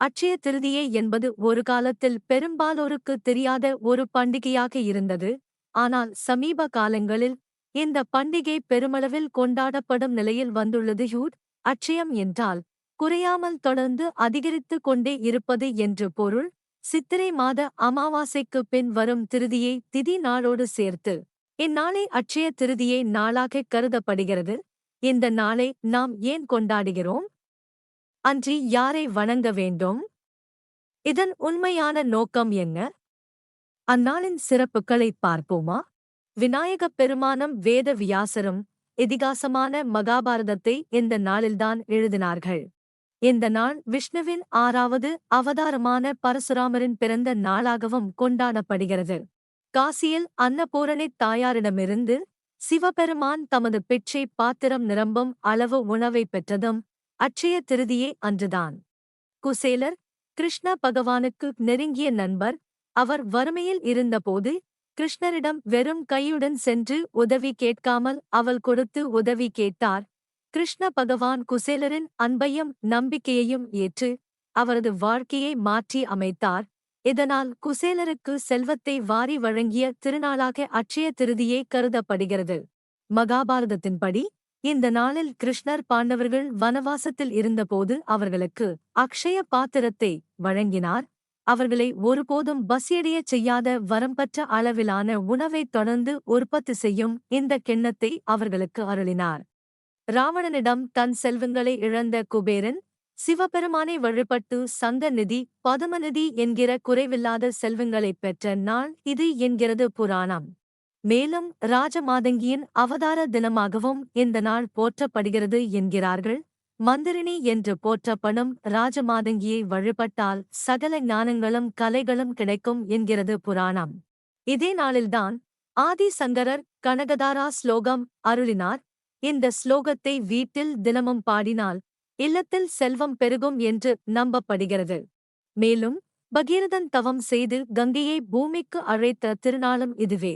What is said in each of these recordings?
அட்சய திருதியை என்பது ஒரு காலத்தில் பெரும்பாலோருக்கு தெரியாத ஒரு பண்டிகையாக இருந்தது. ஆனால் சமீப காலங்களில் இந்த பண்டிகை பெருமளவில் கொண்டாடப்படும் நிலையில் வந்துள்ளது. யூட் அட்சயம் என்றால் குறையாமல் தொடர்ந்து அதிகரித்துக் கொண்டே இருப்பது என்று பொருள். சித்திரை மாத அமாவாசைக்கு பின் வரும் திருதியை திதி நாளோடு சேர்த்து இந்நாளை அட்சய திருதியை நாளாக கருதப்படுகிறது. இந்த நாளை நாம் ஏன் கொண்டாடுகிறோம்? அன்றி யாரை வணங்க வேண்டும்? இதன் உண்மையான நோக்கம் என்ன? அந்நாளின் சிறப்புகளை பார்ப்போமா? விநாயகப் பெருமானம் வேத வியாசரும் இதிகாசமான மகாபாரதத்தை இந்த நாளில்தான் எழுதினார்கள். இந்த நாள் விஷ்ணுவின் ஆறாவது அவதாரமான பரசுராமரின் பிறந்த நாளாகவும் கொண்டாடப்படுகிறது. காசியில் அன்னபூரணித் தாயாரிடமிருந்து சிவபெருமான் தமது பிச்சை பாத்திரம் நிரம்பும் அளவு உணவை பெற்றதும் அட்சய திருதியே அன்றுதான். குசேலர் கிருஷ்ண பகவானுக்கு நெருங்கிய நண்பர் அவர் வறுமையில் இருந்தபோது கிருஷ்ணரிடம் வெறும் கையுடன் சென்று உதவி கேட்காமல் அவள் கொடுத்து உதவி கேட்டார். கிருஷ்ண பகவான் குசேலரின் அன்பையும் நம்பிக்கையையும் ஏற்று அவரது வாழ்க்கையை மாற்றி அமைத்தார். இதனால் குசேலருக்கு செல்வத்தை வாரி வழங்கிய திருநாளாக அட்சய திருதியே கருதப்படுகிறது. மகாபாரதத்தின்படி இந்த நாளில் கிருஷ்ணர் பாண்டவர்கள் வனவாசத்தில் இருந்தபோது அவர்களுக்கு அக்ஷய பாத்திரத்தை வழங்கினார். அவர்களை ஒருபோதும் பசியடைய செய்யாத வரம்பற்ற அளவிலான உணவை தொடர்ந்து உற்பத்தி செய்யும் இந்த கிண்ணத்தை அவர்களுக்கு அருளினார். ராவணனிடம் தன் செல்வங்களை இழந்த குபேரன் சிவபெருமானை வழிபட்டு சங்க நிதி பதுமநிதி என்கிற குறைவில்லாத செல்வங்களைப் பெற்ற நாள் இது என்கிறது புராணம். மேலும் ராஜமாதங்கியின் அவதார தினமாகவும் இந்த நாள் போற்றப்படுகிறது என்கிறார்கள். மந்திரினி என்று போற்றப்படும் ராஜமாதங்கியை வழிபட்டால் சகல ஞானங்களும் கலைகளும் கிடைக்கும் என்கிறது புராணம். இதே நாளில்தான் ஆதி சங்கரர் கனகதாரா ஸ்லோகம் அருளினார். இந்த ஸ்லோகத்தை வீட்டில் தினமும் பாடினால் இல்லத்தில் செல்வம் பெருகும் என்று நம்பப்படுகிறது. மேலும் பகீரதன் தவம் செய்து கங்கையை பூமிக்கு அழைத்த திருநாளும் இதுவே.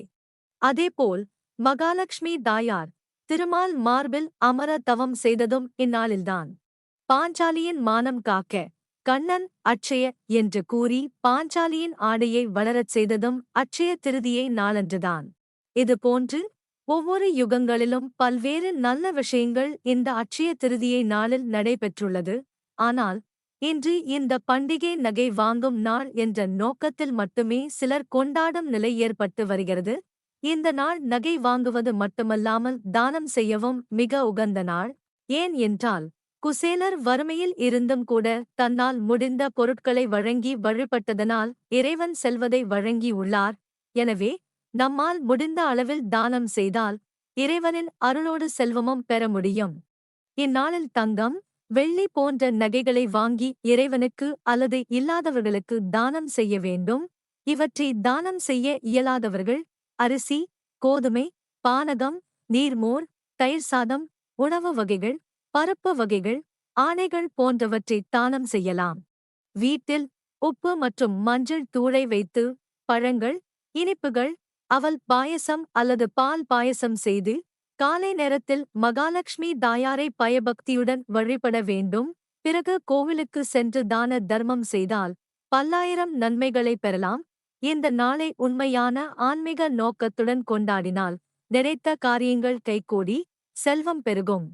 அதேபோல் மகாலட்சுமி தாயார் திருமால் மார்பில் அமர தவம் செய்ததும் இந்நாளில்தான். பாஞ்சாலியின் மானம் காக்க கண்ணன் அட்சய என்று கூறி பாஞ்சாலியின் ஆடையை வளரச் செய்ததும் அட்சய திருதியை நாளன்றுதான். இதுபோன்று ஒவ்வொரு யுகங்களிலும் பல்வேறு நல்ல விஷயங்கள் இந்த அட்சய திருதியை நாளில் நடைபெற்றுள்ளது. ஆனால் இன்று இந்த பண்டிகை நகை வாங்கும் நாள் என்ற நோக்கத்தில் மட்டுமே சிலர் கொண்டாடும் நிலை ஏற்பட்டு வருகிறது. இந்த நாள் நகை வாங்குவது மட்டுமல்லாமல் தானம் செய்யவும் மிக உகந்த நாள். ஏன் என்றால் குசேலர் வறுமையில் இருந்தும் கூட தன்னால் முடிந்த பொருட்களை வழங்கி வழிபட்டதனால் இறைவன் செல்வதை வழங்கி உள்ளார். எனவே நம்மால் முடிந்த அளவில் தானம் செய்தால் இறைவனின் அருளோடு செல்வமும் பெற முடியும். இந்நாளில் தங்கம் வெள்ளி போன்ற நகைகளை வாங்கி இறைவனுக்கு அல்லது இல்லாதவர்களுக்கு தானம் செய்ய வேண்டும். இவற்றை தானம் செய்ய இயலாதவர்கள் அரிசி கோதுமை பானகம் நீர்மோர் தயிர் சாதம் உணவு வகைகள் பருப்பு வகைகள் ஆணைகள் போன்றவற்றை தானம் செய்யலாம். வீட்டில் உப்பு மற்றும் மஞ்சள் தூளை வைத்து பழங்கள் இனிப்புகள் அவல் பாயசம் அல்லது பால் பாயசம் செய்து காலை நேரத்தில் மகாலட்சுமி தாயாரை பயபக்தியுடன் வழிபட வேண்டும். பிறகு கோவிலுக்கு சென்று தான தர்மம் செய்தால் பல்லாயிரம் நன்மைகளை பெறலாம். இந்த நாளை உண்மையான ஆன்மீக நோக்கத்துடன் கொண்டாடினால் நினைத்த காரியங்கள் கைகூடி செல்வம் பெருகும்.